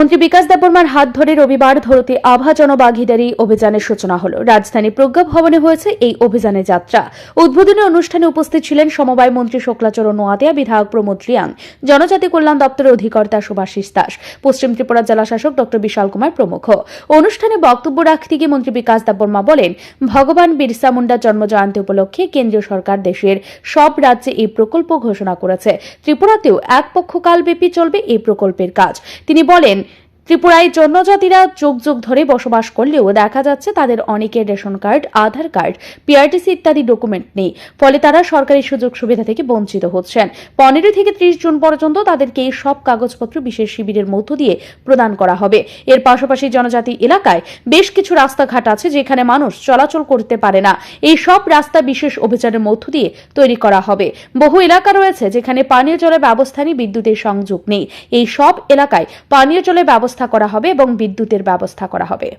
মন্ত্রী বিকাশ দেববর্মার হাত ধরে রবিবার ধরতে আভা জনবাগিদারি অভিযানের সূচনা হল। রাজধানী প্রজ্ঞা ভবনে হয়েছে এই অভিযানের যাত্রা। উদ্বোধনী অনুষ্ঠানে উপস্থিত ছিলেন সমবায় মন্ত্রী শুক্লাচরণ নোয়াতিয়া, বিধায়ক প্রমোদ রিয়াং, জনজাতি কল্যাণ দপ্তরের অধিকর্তা সুভাষিস দাস, পশ্চিম ত্রিপুরা জেলা শাসক ডক্টর বিশাল কুমার প্রমুখ। অনুষ্ঠানে বক্তব্য রাখতে গিয়ে মন্ত্রী বিকাশ দেববর্মা বলেন, ভগবান বিরসা মুন্ডার জন্মজয়ন্তী উপলক্ষে কেন্দ্রীয় সরকার দেশের সব রাজ্যে এই প্রকল্প ঘোষণা করেছে। ত্রিপুরাতেও এক পক্ষকালব্যাপী চলবে এই প্রকল্পের কাজ। তিনি বলেন ত্রিপুরায় জনজাতিরা যুগ যুগ ধরে বসবাস করলেও দেখা যাচ্ছে তাদের অনেকের ration card, Aadhaar card PRTC ইত্যাদি ডকুমেন্ট নেই। ফলে তারা সরকারি সুযোগ সুবিধা থেকে বঞ্চিত হচ্ছেন। পনেরো থেকে ত্রিশ জুন পর্যন্ত তাদেরকে এই সব কাগজপত্র বিশেষ শিবিরের মধ্য দিয়ে প্রদান করা হবে। এর পাশাপাশি জনজাতি এলাকায় বেশ কিছু রাস্তাঘাট আছে যেখানে মানুষ চলাচল করতে পারে না। এই সব রাস্তা বিশেষ অভিযানের মধ্য দিয়ে তৈরি করা হবে। বহু এলাকা রয়েছে যেখানে পানীয় জলের ব্যবস্থা নেই, বিদ্যুতের সংযোগ নেই। এই সব এলাকায় পানীয় জলের ব্যবস্থা করা হবে এবং বিদ্যুতের ব্যবস্থা করা হবে।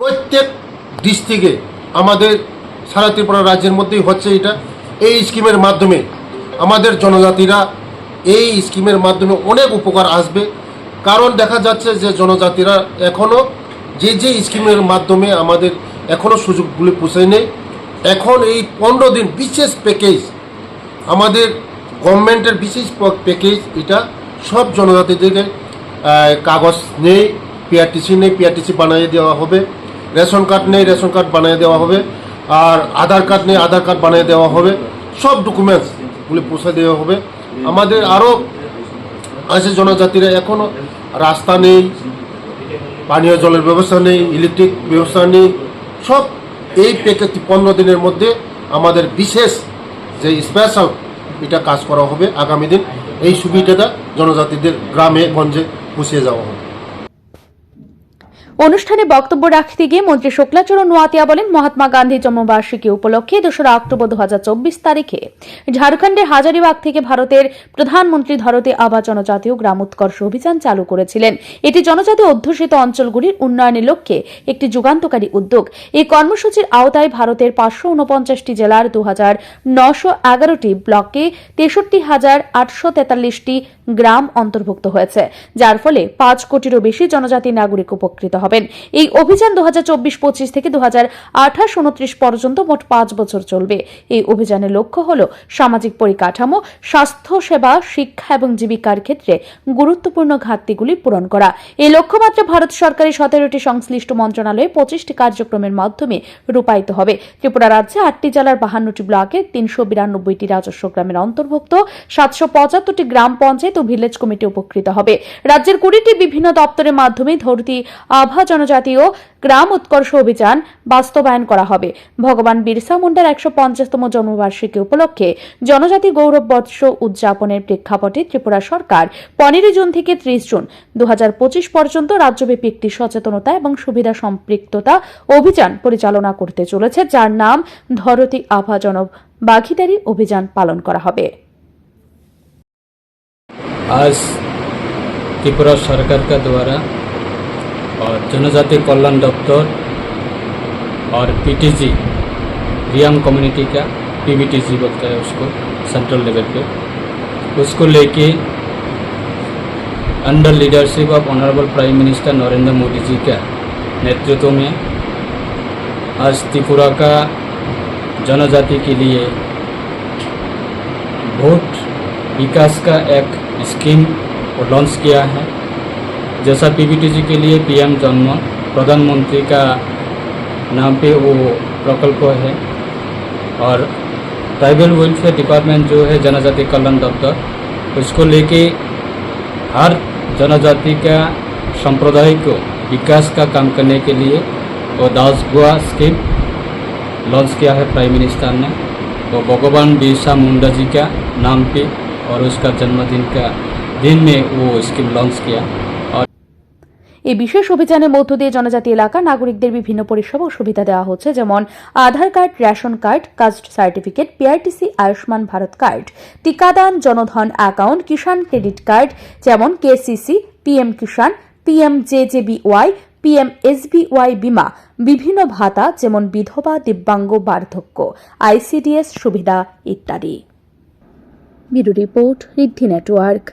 প্রত্যেক ডিস্ট্রিক্টে আমাদের সারা ত্রিপুরা রাজ্যের মধ্যেই হচ্ছে এটা। এই স্কিমের মাধ্যমে আমাদের জনজাতিরা এই স্কিমের মাধ্যমে অনেক উপকার আসবে। কারণ দেখা যাচ্ছে যে জনজাতিরা এখনও যে যে স্কিমের মাধ্যমে আমাদের এখনও সুযোগগুলি পৌঁছায় নেই। এখন এই পনেরো দিন বিশেষ প্যাকেজ আমাদের গভর্নমেন্টের বিশেষ প্যাকেজ এটা সব জনজাতিদেরকে আহ, কাগজ নেই পিআরটিসি নেই পিআরটিসি বানিয়ে দেওয়া হবে। রেশন কার্ড নেই, রেশন কার্ড বানিয়ে দেওয়া হবে। আর আধার কার্ড নেই, আধার কার্ড বানিয়ে দেওয়া হবে। সব ডকুমেন্টসগুলি পৌঁছে দেওয়া হবে। আমাদের আরও আছে জনজাতিরা এখনও রাস্তা নেই, পানীয় জলের ব্যবস্থা নেই ইলেকট্রিক ব্যবস্থা নেই। সব এই প্যাকেজ পনেরো দিনের মধ্যে আমাদের বিশেষ যে স্পেশাল এটা কাজ করা হবে আগামী দিন। এই সুবিধাটা জনজাতিদের গ্রামে, গঞ্জে পৌঁছে যাওয়া হবে অনুষ্ঠানে বক্তব্য রাখতে গিয়ে মন্ত্রী শুক্লাচরণ নোয়াতিয়া বলেন, মহাত্মা গান্ধী জন্মবার্ষিকী উপলক্ষে দোসরা অক্টোবর দু হাজার চব্বিশ তারিখে ঝাড়খণ্ডের হাজারিবাগ থেকে ভারতের প্রধানমন্ত্রী ধরতে আবা জনজাতীয় গ্রাম উৎকর্ষ অভিযান চালু করেছিলেন। এটি জনজাতি অধ্যুষিত অঞ্চলগুলির উন্নয়নের লক্ষ্যে একটি যুগান্তকারী উদ্যোগ। এই কর্মসূচির আওতায় ভারতের পাঁচশো উনপঞ্চাশটি জেলার দু হাজার নশো এগারোটি ব্লকে তেষট্টি হাজার আটশো তেতাল্লিশটি গ্রাম অন্তর্ভুক্ত হয়েছে, যার ফলে পাঁচ কোটিরও বেশি জনজাতি নাগরিক উপকৃত হবেন। এই অভিযান দু হাজার চব্বিশ পঁচিশ থেকে দু হাজার পর্যন্ত মোট পাঁচ বছর চলবে। এই অভিযানের লক্ষ্য হল সামাজিক পরিকাঠামো স্বাস্থ্য সেবা শিক্ষা এবং জীবিকার ক্ষেত্রে গুরুত্বপূর্ণ ঘাটতিগুলি পূরণ করা। এই লক্ষ্যমাত্রা ভারত সরকারের সতেরোটি সংশ্লিষ্ট মন্ত্রণালয়ে পঁচিশটি কার্যক্রমের মাধ্যমে রূপায়িত হবে। ত্রিপুরা রাজ্যে আটটি জেলার বাহান্নটি ব্লকে তিনশো বিরানব্বইটি রাজস্ব গ্রামের অন্তর্ভুক্ত, সাতশো পঁচাত্তরটি গ্রাম পঞ্চায়েত ও ভিলেজ কমিটি উপকৃত হবে। রাজ্যের কুড়িটি বিভিন্ন দপ্তরের মাধ্যমে ধরতি আভা জনজাতীয় গ্রাম উৎকর্ষ অভিযান বাস্তবায়ন করা হবে ভগবান বিরসা মুন্ডার একশো পঞ্চাশতম জন্মবার্ষিকী উপলক্ষে জনজাতি গৌরব বর্ষ উদযাপনের প্রেক্ষাপটে ত্রিপুরা সরকার পনেরো জুন থেকে ত্রিশ জুন দু পর্যন্ত রাজ্যব্যাপী একটি সচেতনতা এবং সুবিধা সম্পৃক্ততা অভিযান পরিচালনা করতে চলেছে যার নাম ধরতি আভা জন বাঘিদারি অভিযান পালন করা হবে आज त्रिपुरा सरकार का द्वारा और जनजाति कल्याण दफ्तर और पीटीजी रियाम कम्युनिटी का पीबीटीजी बोलते हैं उसको सेंट्रल लेवल पे। उसको लेके under leadership of honourable prime minister Narendra Modi ji का नेतृत्व में आज त्रिपुरा का जनजाति के लिए बहुत विकास का एक स्कीम लॉन्च किया है। जैसा पीबीटीजी के लिए पीएम जन्म, प्रधानमंत्री का नाम पे वो प्रकल्प है। और ट्राइबल वेलफेयर डिपार्टमेंट जो है, जनजाति कल्याण दफ्तर उसको लेके हर जनजाति का संप्रदाय को विकास का काम करने के लिए वो दास गुआ स्कीम लॉन्च किया है प्राइम मिनिस्टर ने। वो भगवान बिरसा मुंडा जी का नाम पे और उसका जन्मदिन का दिन में वो स्कीम लॉन्च किया। এই বিশেষ অভিযানের মধ্য দিয়ে জনজাতি এলাকার নাগরিকদের বিভিন্ন পরিষেবা ও সুবিধা দেওয়া হচ্ছে, যেমন Aadhaar card, ration card, caste certificate PRTC Ayushman Bharat card, টিকাদান Jan Dhan account, Kisan credit card, যেমন KCC PM Kisan PM JJBY PM SBY বিমা, বিভিন্ন ভাতা, যেমন বিধবা, দিব্যাঙ্গ, বার্ধক্য আইসিডিএস সুবিধা ইত্যাদি। Report Riddhi network.